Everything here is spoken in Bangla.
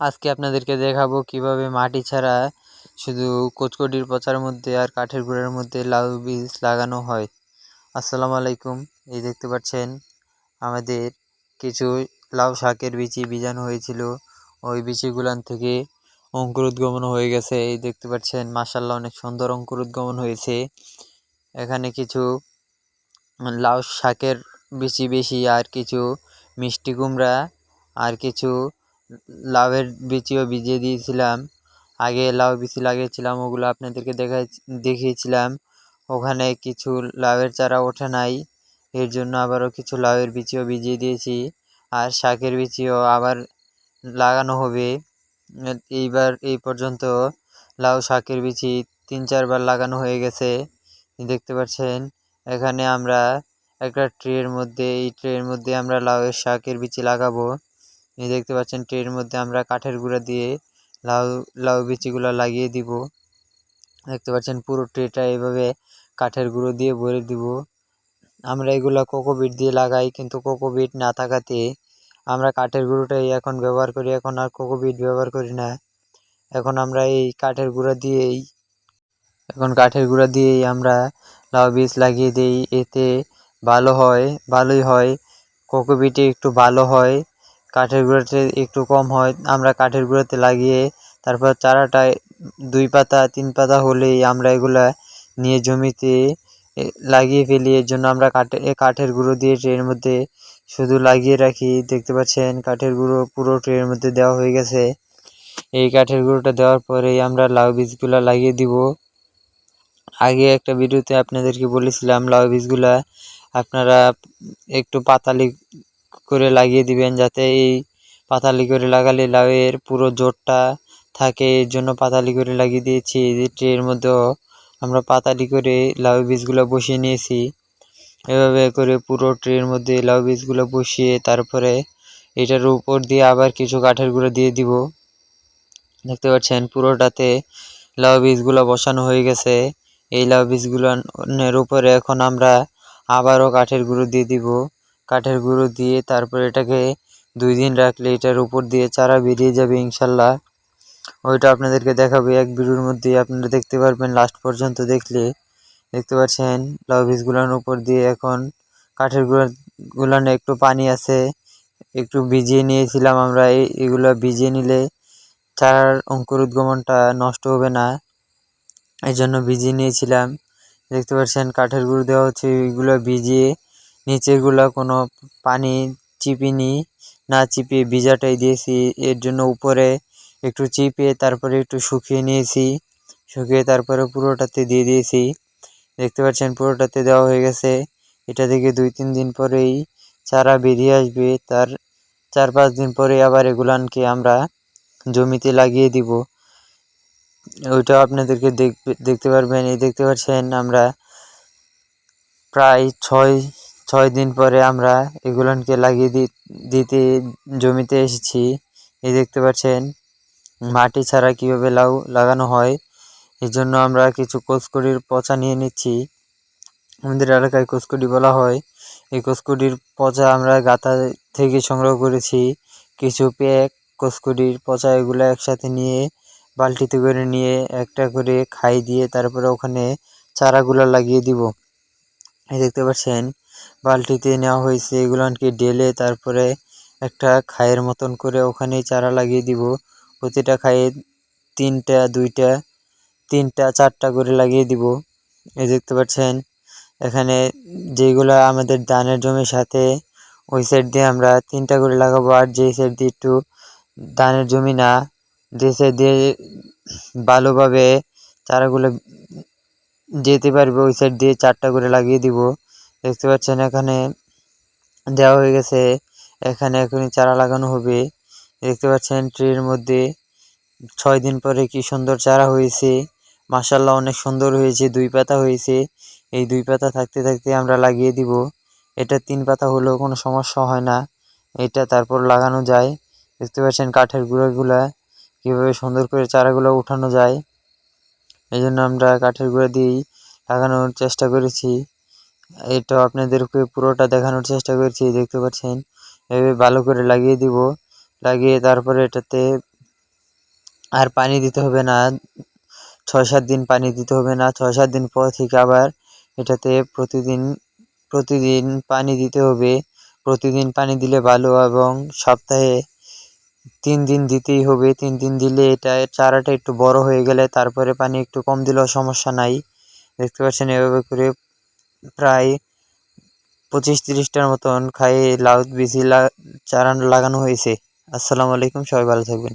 আজকে আপনাদেরকে দেখাবো কীভাবে মাটি ছাড়া শুধু কচকটির পচার মধ্যে আর কাঠের গুঁড়ার মধ্যে লাউ বীজ লাগানো হয়। আসসালামু আলাইকুম। এই দেখতে পাচ্ছেন, আমাদের কিছু লাউ শাকের বিচি বীজাণু হয়েছিল। ওই বিচিগুলান থেকে অঙ্কুরোদ্গমন হয়ে গেছে। এই দেখতে পাচ্ছেন মাসাল্লাহ অনেক সুন্দর অঙ্কুরোদ্গমন হয়েছে। এখানে কিছু লাউ শাকের বিচি বেশি আর কিছু মিষ্টি কুমড়া আর কিছু লাউয়ের বিচিও ভিজিয়ে দিয়েছিলাম। আগে লাউ বিচি লাগিয়েছিলাম, ওগুলো আপনাদেরকে দেখাই, দেখিয়েছিলাম। ওখানে কিছু লাউয়ের চারা ওঠে নাই, এর জন্য আবারও কিছু লাউয়ের বিচিও ভিজিয়ে দিয়েছি। আর শাকের বিচিও আবার লাগানো হবে। এইবার এই পর্যন্ত লাউ শাকের বিচি তিন চারবার লাগানো হয়ে গেছে। দেখতে পাচ্ছেন, এখানে আমরা একটা ট্রের মধ্যে, এই ট্রের মধ্যে আমরা লাউয়ের শাকের বিচি লাগাবো। এই দেখতে পাচ্ছেন ট্রের মধ্যে আমরা কাঠের গুঁড়া দিয়ে লাউ লাউ বিচিগুলো লাগিয়ে দিব। দেখতে পাচ্ছেন পুরো ট্রেটা এইভাবে কাঠের গুঁড়ো দিয়ে ভরে দিব। আমরা এগুলো কোকোবিট দিয়ে লাগাই, কিন্তু কোকোবিট না থাকাতে আমরা কাঠের গুঁড়োটাই এখন ব্যবহার করি, এখন আর কোকোবিট ব্যবহার করি না। এখন আমরা এই কাঠের গুঁড়া দিয়েই, এখন কাঠের গুঁড়া দিয়েই আমরা লাউ বীজ লাগিয়ে দিই, এতে ভালো হয়, ভালোই হয়। কোকোবিটে একটু ভালো হয়। কাঠের গুঁড়োতে একটু কম হয়, আমরা কাঠের গুঁড়োতে লাগিয়ে তারপর চারাটায় দুই পাতা, তিন পাতা হলেই আমরা এগুলা নিয়ে জমিতে লাগিয়ে ফেলি। এর জন্য আমরা কাঠে কাঠের গুঁড়ো দিয়ে ট্রের মধ্যে শুধু লাগিয়ে রাখি। দেখতে পাচ্ছেন, কাঠের গুঁড়ো পুরো ট্রের মধ্যে দেওয়া হয়ে গেছে। এই কাঠের গুঁড়োটা দেওয়ার পরেই আমরা লাউ বীজগুলা লাগিয়ে দিব। আগে একটা ভিডিওতে আপনাদেরকে বলেছিলাম, লাউ বীজগুলা আপনারা একটু পাতালি করে লাগিয়ে দিবেন যাতে এই পাতালি করে লাগালে লাউয়ের পুরো জোরটা থাকে। এর জন্য পাতালি করে লাগিয়ে দিয়েছি। এই ট্রের মধ্যেও আমরা পাতালি করে লাউ বীজগুলো বসিয়ে নিয়েছি। এভাবে করে পুরো ট্রের মধ্যে লাউ বীজগুলো বসিয়ে তারপরে এটার উপর দিয়ে আবার কিছু কাঠের গুঁড়ো দিয়ে দিব। দেখতে পাচ্ছেন পুরোটাতে লাউ বীজগুলো বসানো হয়ে গেছে। এই লাউ বীজগুলোর উপরে এখন আমরা আবারও কাঠের গুঁড়ো দিয়ে দিব। কাঠের গুঁড়ো দিয়ে তারপর এটাকে দুই দিন রাখলে এটার উপর দিয়ে চারা বেরিয়ে যাবে, ইনশাল্লাহ। ওইটা আপনাদেরকে দেখাবে এক ভিডিওর মধ্যে আপনারা দেখতে পারবেন লাস্ট পর্যন্ত দেখলে। দেখতে পাচ্ছেন লাউ উপর দিয়ে এখন কাঠের গুঁড়া গুলানে একটু পানি আছে। একটু ভিজিয়ে নিয়েছিলাম আমরা এই এগুলো ভিজিয়ে নিলে চারার অঙ্কুর উদ্গমনটা নষ্ট হবে না। এই জন্য ভিজিয়ে নিয়েছিলাম। দেখতে পাচ্ছেন, কাঠের গুঁড়ো দেওয়া হচ্ছে, এগুলো ভিজিয়ে নিচেরগুলো কোনো পানি চিপিনি, না চিপিয়ে ভিজাটাই দিয়েছি। এর জন্য উপরে একটু চিপিয়ে তারপরে একটু শুকিয়ে নিয়েছি। শুকিয়ে তারপরে পুরোটাতে দিয়ে দিয়েছি। দেখতে পাচ্ছেন পুরোটাতে দেওয়া হয়ে গেছে। এটা থেকে দুই, তিন দিন পরেই চারা বেরিয়ে আসবে। তার চার, পাঁচ দিন পরে আবার এগুলানকে আমরা জমিতে লাগিয়ে দিব। ওইটা আপনাদেরকে দেখতে পারবেন। এই দেখতে পাচ্ছেন আমরা প্রায় ছয় ছয় দিন পরে আমরা এগুলোকে লাগিয়ে দিতে, জমিতে এসেছি। এই দেখতে পাচ্ছেন, মাটি ছাড়া কীভাবে লাউ, লাগানো হয়? এই জন্য আমরা কিছু কোচকড়ির পচা নিয়ে নিচ্ছি। আমাদের এলাকায় কোচকড়ি বলা হয়। এই কোচকড়ির পচা আমরা গাতা থেকে সংগ্রহ করেছি। কিছু প্যাক কোচকড়ির পচা এগুলো একসাথে নিয়ে বালতিতে করে নিয়ে একটা করে খাই দিয়ে তারপরে ওখানে চারাগুলো লাগিয়ে দিব। এই দেখতে পাচ্ছেন বালতিতে নেওয়া হয়েছে। এগুলোকে ডেলে তারপরে একটা খায়ের মতন করে ওখানে চারা লাগিয়ে দিব। প্রতিটা খায়ে তিনটা, দুইটা, তিনটা, চারটা করে লাগিয়ে দিব। এই দেখতে পাচ্ছেন, এখানে যেগুলো আমাদের ধানের জমির সাথে ওই সাইড দিয়ে আমরা তিনটা করে লাগাবো আর যেই সাইড দিয়ে একটু ধানের জমি না, যে সাইড দিয়ে ভালোভাবে চারাগুলো যেতে পারবে, ওই সাইড দিয়ে চারটা করে লাগিয়ে দিব। দেখতে পাচ্ছেন এখানে দেওয়া হয়ে গেছে। এখানে এখনই চারা লাগানো হবে। দেখতে পাচ্ছেন ট্রির মধ্যে ছয় দিন পরে কি সুন্দর চারা হয়েছে। মাসাল্লাহ অনেক সুন্দর হয়েছে। দুই পাতা হয়েছে। এই দুই পাতা থাকতে থাকতে আমরা লাগিয়ে দিব। এটা তিন পাতা হলেও কোনো সমস্যা হয় না। এটা তারপর লাগানো যায়। দেখতে পাচ্ছেন কাঠের গুঁড়োগুলা কীভাবে সুন্দর করে চারাগুলো উঠানো যায়। এই জন্য আমরা কাঠের গুঁড়া দিয়েই লাগানোর চেষ্টা করেছি। এটা আপনাদেরকে পুরোটা দেখানোর চেষ্টা করছি, দেখতে পাচ্ছেন? এভাবে ভালো করে লাগিয়ে দিব, লাগিয়ে তারপরে এটাতে আর পানি দিতে হবে না ছয় সাত দিন পানি দিতে হবে না ছয় সাত দিন পর থেকে আবার এটাতে প্রতিদিন প্রতিদিন পানি দিতে হবে। প্রতিদিন পানি দিলে ভালো এবং সপ্তাহে তিন দিন দিতেই হবে। তিন দিন দিলে এটা চারাটা একটু বড় হয়ে গেলে তারপরে পানি একটু কম দিলেও সমস্যা নাই। দেখতে পাচ্ছেন এভাবে করে প্রায় পঁচিশ তিরিশটার মতন খাইয়ে লাউ বীজ চারা লাগানো হয়েছে। আসসালামু আলাইকুম, সবাই ভালো থাকবেন।